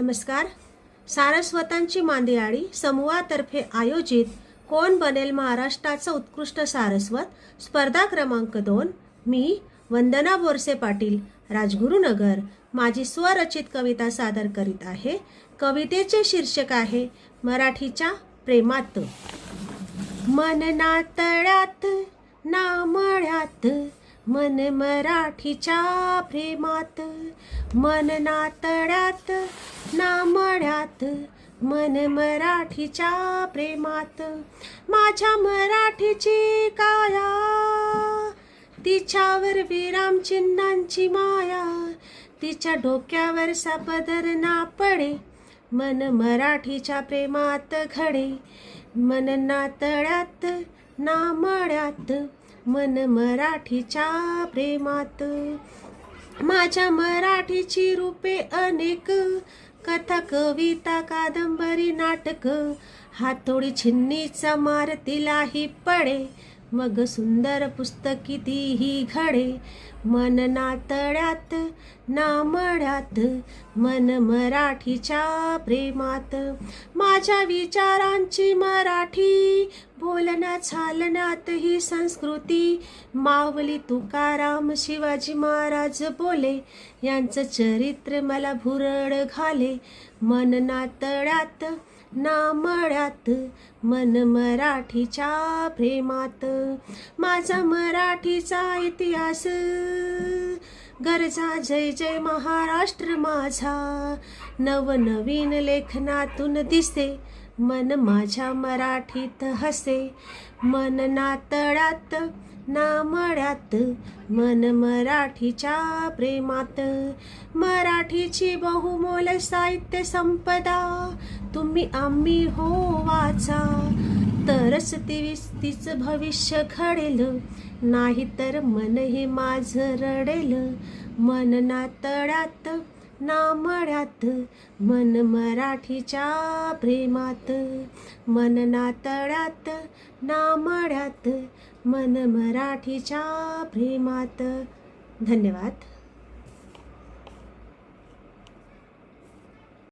नमस्कार. सारस्वतांची मांदियाळी समूहातर्फे आयोजित कोण बनेल महाराष्ट्राचं उत्कृष्ट सारस्वत? स्पर्धा क्रमांक दोन. मी वंदना बोरसे पाटील राजगुरुनगर. माझी स्वरचित कविता सादर करीत आहे. कवितेचे शीर्षक आहे मराठीच्या प्रेमात. मन नामळ्यात मन मराठीच्या प्रेमात मन नातड्यात नामड्यात मन मराठीच्या प्रेमात. माझ्या मराठीची काया तिच्यावर विराम चिन्हांची माया तिच्या डोक्यावर सपदर ना पडे मन मराठीच्या प्रेमात घडे मन ना तळ्यात मन मराठीच्या प्रेमात. माझ्या मराठीची रूपे अनेक. कथा कविता कादंबरी नाटक. हातोडी छिन्नीचा मार तिलाही पडे. मग सुंदर पुस्तकी तीही घडे. मन नातळ्यात नामळ्यात मन मराठीच्या प्रेमात. माझ्या विचारांची मराठी बोलना चालण्यात ही संस्कृती. मावली तुकाराम शिवाजी महाराज बोले यांचं चरित्र मला भुरळ घाले. मन ना नामळ्यात मन मराठीच्या प्रेमात. माझा मराठीचा इतिहास गरजा जय जय महाराष्ट्र माझा. नवनवीन लेखनातून दिसे मन माझ्या मराठीत हसे. मन नातळात नामळ्यात मन मराठीच्या प्रेमात. मराठीची बहुमोल साहित्य संपदा. तुम्ही आम्ही हो वाचा. तरच ती तिच भविष्य घडेल. नाही तर मन हे माझं रडेल. मन ना तळ्यात मन मराठीच्या प्रेमात मन नातळ्यात तळ्यात मन मराठीच्या प्रेमात. धन्यवाद.